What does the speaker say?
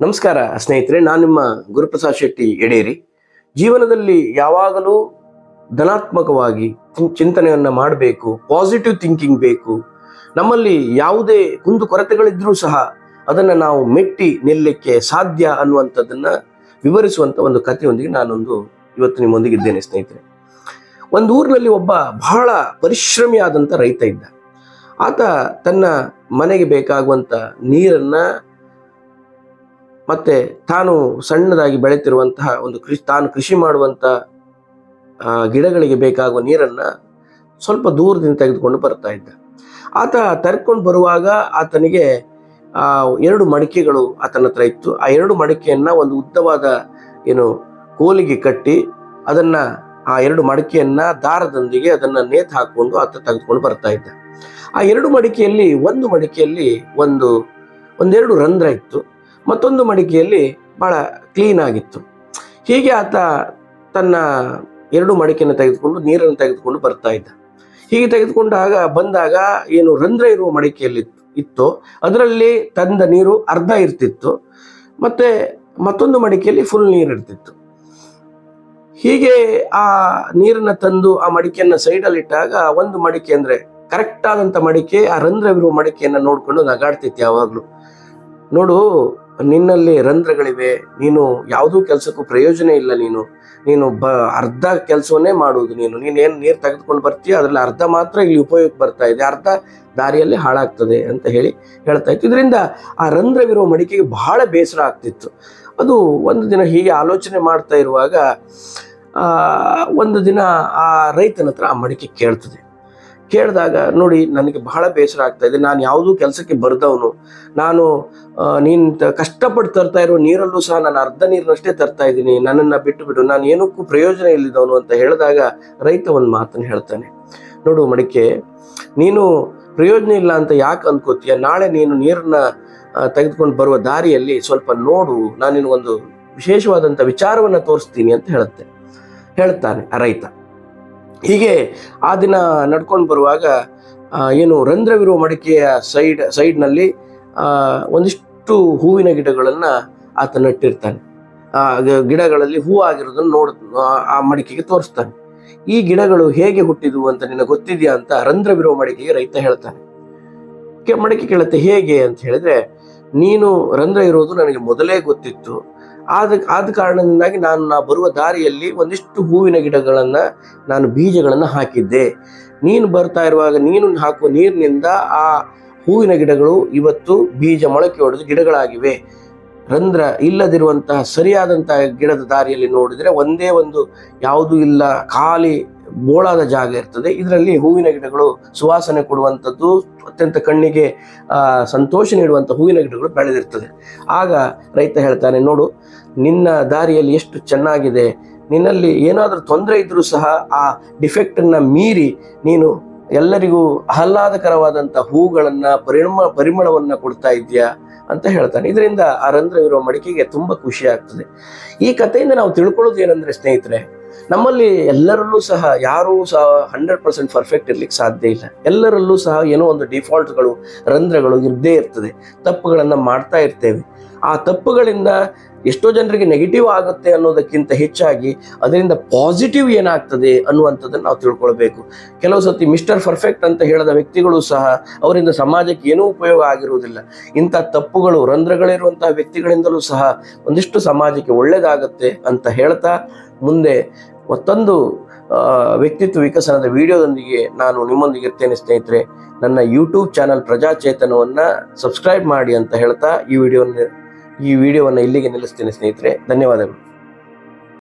ನಮಸ್ಕಾರ ಸ್ನೇಹಿತರೆ, ನಾನು ನಿಮ್ಮ ಗುರುಪ್ರಸಾದ್ ಶೆಟ್ಟಿ ಎಡೇರಿ. ಜೀವನದಲ್ಲಿ ಯಾವಾಗಲೂ ಧನಾತ್ಮಕವಾಗಿ ಚಿಂತನೆಯನ್ನ ಮಾಡಬೇಕು ಪಾಸಿಟಿವ್ ಥಿಂಕಿಂಗ್ ಬೇಕು. ನಮ್ಮಲ್ಲಿ ಯಾವುದೇ ಕುಂದು ಕೊರತೆಗಳಿದ್ರೂ ಸಹ ಅದನ್ನು ನಾವು ಮೆಟ್ಟಿ ನಿಲ್ಲಕ್ಕೆ ಸಾಧ್ಯ ಅನ್ನುವಂಥದ್ದನ್ನ ವಿವರಿಸುವಂಥ ಒಂದು ಕಥೆಯೊಂದಿಗೆ ನಾನೊಂದು ಇವತ್ತು ನಿಮ್ಮೊಂದಿಗಿದ್ದೇನೆ ಸ್ನೇಹಿತರೆ. ಒಂದು ಊರಿನಲ್ಲಿ ಒಬ್ಬ ಬಹಳ ಪರಿಶ್ರಮಿಯಾದಂಥ ರೈತ ಇದ್ದ. ಆತ ತನ್ನ ಮನೆಗೆ ಬೇಕಾಗುವಂಥ ನೀರನ್ನ ಮತ್ತೆ ತಾನು ಸಣ್ಣದಾಗಿ ಬೆಳೆತಿರುವಂತಹ ಒಂದು ಕೃಷಿ, ತಾನು ಕೃಷಿ ಮಾಡುವಂತ ಗಿಡಗಳಿಗೆ ಬೇಕಾಗುವ ನೀರನ್ನ ಸ್ವಲ್ಪ ದೂರದಿಂದ ತೆಗೆದುಕೊಂಡು ಬರ್ತಾ ಇದ್ದ. ಆತ ತರ್ಕೊಂಡು ಬರುವಾಗ ಆತನಿಗೆ ಎರಡು ಮಡಿಕೆಗಳು ಆತನ ಹತ್ರ ಇತ್ತು. ಆ ಎರಡು ಮಡಿಕೆಯನ್ನ ಒಂದು ಉದ್ದವಾದ ಏನು ಕೋಲಿಗೆ ಕಟ್ಟಿ ಅದನ್ನ, ಆ ಎರಡು ಮಡಿಕೆಯನ್ನ ದಾರದೊಂದಿಗೆ ಅದನ್ನ ನೇತು ಹಾಕೊಂಡು ಆತ ತೆಗೆದುಕೊಂಡು ಬರ್ತಾ ಇದ್ದ. ಆ ಎರಡು ಮಡಿಕೆಯಲ್ಲಿ, ಒಂದು ಮಡಿಕೆಯಲ್ಲಿ ಒಂದು, ಒಂದೆರಡು ರಂಧ್ರ ಇತ್ತು. ಮತ್ತೊಂದು ಮಡಿಕೆಯಲ್ಲಿ ಬಹಳ ಕ್ಲೀನ್ ಆಗಿತ್ತು. ಹೀಗೆ ಆತ ತನ್ನ ಎರಡು ಮಡಿಕೆಯನ್ನು ತೆಗೆದುಕೊಂಡು, ನೀರನ್ನು ತೆಗೆದುಕೊಂಡು ಬರ್ತಾ ಇದ್ದ. ಹೀಗೆ ತೆಗೆದುಕೊಂಡಾಗ, ಬಂದಾಗ ಏನು ರಂಧ್ರ ಇರುವ ಮಡಿಕೆಯಲ್ಲಿ ಇತ್ತು. ಅದರಲ್ಲಿ ತಂದ ನೀರು ಅರ್ಧ ಇರ್ತಿತ್ತು. ಮತ್ತೆ ಮತ್ತೊಂದು ಮಡಿಕೆಯಲ್ಲಿ ಫುಲ್ ನೀರು ಇರ್ತಿತ್ತು. ಹೀಗೆ ಆ ನೀರನ್ನ ತಂದು ಆ ಮಡಿಕೆಯನ್ನ ಸೈಡಲ್ಲಿ ಇಟ್ಟಾಗ ಒಂದು ಮಡಿಕೆ ಅಂದ್ರೆ ಕರೆಕ್ಟ್ ಆದಂತ ಮಡಿಕೆ, ಆ ರಂಧ್ರವಿರುವ ಮಡಿಕೆಯನ್ನ ನೋಡ್ಕೊಂಡು ನಗಾಡ್ತಿತ್ತು ಯಾವಾಗ್ಲೂ. ನೋಡು ನಿನ್ನಲ್ಲಿ ರಂಧ್ರಗಳಿವೆ, ನೀನು ಯಾವುದೂ ಕೆಲಸಕ್ಕೂ ಪ್ರಯೋಜನ ಇಲ್ಲ ನೀನು. ನೀನು ಬ, ಅರ್ಧ ಕೆಲಸವನ್ನೇ ಮಾಡುವುದು ನೀನು. ನೀನು ಏನು ನೀರು ತೆಗೆದುಕೊಂಡು ಬರ್ತೀಯ ಅದರಲ್ಲಿ ಅರ್ಧ ಮಾತ್ರ ಇಲ್ಲಿ ಉಪಯೋಗಕ್ಕೆ ಬರ್ತಾ ಇದೆ. ಅರ್ಧ ದಾರಿಯಲ್ಲಿ ಹಾಳಾಗ್ತದೆ ಅಂತ ಹೇಳಿ ಹೇಳ್ತಾ ಇತ್ತು. ಇದರಿಂದ ಆ ರಂಧ್ರವಿರುವ ಮಡಿಕೆಗೆ ಬಹಳ ಬೇಸರ ಆಗ್ತಿತ್ತು. ಅದು ಒಂದು ದಿನ ಹೀಗೆ ಆಲೋಚನೆ ಮಾಡ್ತಾ ಇರುವಾಗ ಒಂದು ದಿನ ಆ ರೈತನ ಹತ್ರ ಆ ಮಡಿಕೆ ಕೇಳ್ತದೆ. ಕೇಳಿದಾಗ ನೋಡಿ ನನಗೆ ಬಹಳ ಬೇಸರ ಆಗ್ತಾ ಇದೆ. ನಾನು ಯಾವುದೂ ಕೆಲಸಕ್ಕೆ ಬರ್ದವನು. ನಾನು ನೀನು ಕಷ್ಟಪಟ್ಟು ತರ್ತಾ ಇರೋ ನೀರಲ್ಲೂ ಸಹ ನಾನು ಅರ್ಧ ನೀರಿನಷ್ಟೇ ತರ್ತಾ ಇದ್ದೀನಿ. ನನ್ನನ್ನು ಬಿಟ್ಟು ಬಿಡು ನಾನು ಏನಕ್ಕೂ ಪ್ರಯೋಜನ ಇಲ್ಲಿದ್ದವನು ಅಂತ ಹೇಳಿದಾಗ ರೈತ ಒಂದು ಮಾತನ್ನು ಹೇಳ್ತಾನೆ. ನೋಡು ಮಡಿಕೆ, ನೀನು ಪ್ರಯೋಜನ ಇಲ್ಲ ಅಂತ ಯಾಕೆ ಅಂದ್ಕೋತೀಯ ನಾಳೆ ನೀನು ನೀರನ್ನ ತೆಗೆದುಕೊಂಡು ಬರುವ ದಾರಿಯಲ್ಲಿ ಸ್ವಲ್ಪ ನೋಡು. ನಾನು ನಿನಗೊಂದು ವಿಶೇಷವಾದಂಥ ವಿಚಾರವನ್ನು ತೋರಿಸ್ತೀನಿ ಅಂತ ಹೇಳುತ್ತೆ. ಹೇಳ್ತಾನೆ ಆ ರೈತ. ಹೀಗೆ ಆ ದಿನ ನಡ್ಕೊಂಡು ಬರುವಾಗ ಏನು ರಂಧ್ರವಿರುವ ಮಡಿಕೆಯ ಸೈಡ್, ಸೈಡ್ನಲ್ಲಿ ಒಂದಿಷ್ಟು ಹೂವಿನ ಗಿಡಗಳನ್ನು ಆತ ನಟ್ಟಿರ್ತಾನೆ. ಆ ಗಿಡಗಳಲ್ಲಿ ಹೂ ಆಗಿರೋದನ್ನು ನೋಡ್, ಆ- ಮಡಿಕೆಗೆ ತೋರಿಸ್ತಾನೆ. ಈ ಗಿಡಗಳು ಹೇಗೆ ಹುಟ್ಟಿದ್ವು ಅಂತ ನಿನಗೆ ಗೊತ್ತಿದೆಯಾ ಅಂತ ರಂಧ್ರವಿರುವ ಮಡಿಕೆಗೆ ರೈತ ಹೇಳ್ತಾನೆ. ಮಡಿಕೆ ಕೇಳುತ್ತೆ ಹೇಗೆ ಅಂತ ಹೇಳಿದ್ರೆ ನೀನು ರಂಧ್ರ ಇರೋದು ನನಗೆ ಮೊದಲೇ ಗೊತ್ತಿತ್ತು. ಆದ ಆದ ಕಾರಣದಿಂದಾಗಿ ನಾನು, ನಾ ಬರುವ ದಾರಿಯಲ್ಲಿ ಒಂದಿಷ್ಟು ಹೂವಿನ ಗಿಡಗಳನ್ನು ನಾನು ಬೀಜಗಳನ್ನು ಹಾಕಿದ್ದೆ. ನೀನು ಬರ್ತಾ ಇರುವಾಗ ನೀನು ಹಾಕುವ ನೀರಿನಿಂದ ಆ ಹೂವಿನ ಗಿಡಗಳು ಇವತ್ತು ಬೀಜ ಮೊಳಕೆ ಹೊಡೆದು ಗಿಡಗಳಾಗಿವೆ. ರಂಧ್ರ ಇಲ್ಲದಿರುವಂತಹ ಸರಿಯಾದಂತಹ ಗಿಡದ ದಾರಿಯಲ್ಲಿ ನೋಡಿದರೆ ಒಂದೇ ಒಂದು ಯಾವುದೂ ಇಲ್ಲ, ಖಾಲಿ ಬೋಳಾದ ಜಾಗ ಇರ್ತದೆ. ಇದರಲ್ಲಿ ಹೂವಿನ ಗಿಡಗಳು ಸುವಾಸನೆ ಕೊಡುವಂಥದ್ದು, ಅತ್ಯಂತ ಕಣ್ಣಿಗೆ ಸಂತೋಷ ನೀಡುವಂಥ ಹೂವಿನ ಗಿಡಗಳು ಬೆಳೆದಿರ್ತದೆ. ಆಗ ರೈತ ಹೇಳ್ತಾನೆ, ನೋಡು, ನಿನ್ನ ದಾರಿಯಲ್ಲಿ ಎಷ್ಟು ಚೆನ್ನಾಗಿದೆ. ನಿನ್ನಲ್ಲಿ ಏನಾದರೂ ತೊಂದರೆ ಇದ್ದರೂ ಸಹ ಆ ಡಿಫೆಕ್ಟನ್ನು ಮೀರಿ ನೀನು ಎಲ್ಲರಿಗೂ ಆಹ್ಲಾದಕರವಾದಂಥ ಹೂಗಳನ್ನು ಪರಿಮ ಪರಿಮಳವನ್ನು ಕೊಡ್ತಾ ಇದೆಯಾ ಅಂತ ಹೇಳ್ತಾನೆ. ಇದರಿಂದ ಆ ರಂಧ್ರವಿರುವ ಮಡಿಕೆಗೆ ತುಂಬ ಖುಷಿ ಆಗ್ತದೆ. ಈ ಕಥೆಯಿಂದ ನಾವು ತಿಳ್ಕೊಳ್ಳೋದು ಏನಂದ್ರೆ, ಸ್ನೇಹಿತರೆ ನಮ್ಮಲ್ಲಿ ಎಲ್ಲರಲ್ಲೂ ಸಹ ಯಾರೂ ಸಹ ಹಂಡ್ರೆಡ್ ಪರ್ಸೆಂಟ್ ಪರ್ಫೆಕ್ಟ್ ಇರ್ಲಿಕ್ಕೆ ಸಾಧ್ಯ ಇಲ್ಲ. ಎಲ್ಲರಲ್ಲೂ ಸಹ ಏನೋ ಒಂದು ಡಿಫಾಲ್ಟ್ಗಳು ರಂಧ್ರಗಳು ಇದ್ದೇ ಇರ್ತದೆ. ತಪ್ಪುಗಳನ್ನು ಮಾಡ್ತಾ ಇರ್ತೇವೆ. ಆ ತಪ್ಪುಗಳಿಂದ ಎಷ್ಟೋ ಜನರಿಗೆ ನೆಗೆಟಿವ್ ಆಗುತ್ತೆ ಅನ್ನೋದಕ್ಕಿಂತ ಹೆಚ್ಚಾಗಿ ಅದರಿಂದ ಪಾಸಿಟಿವ್ ಏನಾಗ್ತದೆ ಅನ್ನುವಂಥದ್ದನ್ನು ನಾವು ತಿಳ್ಕೊಳ್ಬೇಕು. ಕೆಲವು ಸತಿ ಮಿಸ್ಟರ್ ಪರ್ಫೆಕ್ಟ್ ಅಂತ ಹೇಳದ ವ್ಯಕ್ತಿಗಳು ಸಹ ಅವರಿಂದ ಸಮಾಜಕ್ಕೆ ಏನೂ ಉಪಯೋಗ ಆಗಿರುವುದಿಲ್ಲ. ಇಂಥ ತಪ್ಪುಗಳು, ರಂಧ್ರಗಳಿರುವಂತಹ ವ್ಯಕ್ತಿಗಳಿಂದಲೂ ಸಹ ಒಂದಿಷ್ಟು ಸಮಾಜಕ್ಕೆ ಒಳ್ಳೆಯದಾಗತ್ತೆ ಅಂತ ಹೇಳ್ತಾ ಮುಂದೆ ಮತ್ತೊಂದು ವ್ಯಕ್ತಿತ್ವ ವಿಕಸನದ ವಿಡಿಯೋದೊಂದಿಗೆ ನಾನು ನಿಮ್ಮೊಂದಿಗೆ ಇರ್ತೇನೆ ಸ್ನೇಹಿತರೆ. ನನ್ನ ಯೂಟ್ಯೂಬ್ ಚಾನಲ್ ಪ್ರಜಾಚೇತನವನ್ನು ಸಬ್ಸ್ಕ್ರೈಬ್ ಮಾಡಿ ಅಂತ ಹೇಳ್ತಾ ಈ ವಿಡಿಯೋವನ್ನು ಈ ವಿಡಿಯೋವನ್ನು ಇಲ್ಲಿಗೆ ನಿಲ್ಲಿಸ್ತೇನೆ ಸ್ನೇಹಿತರೆ. ಧನ್ಯವಾದಗಳು.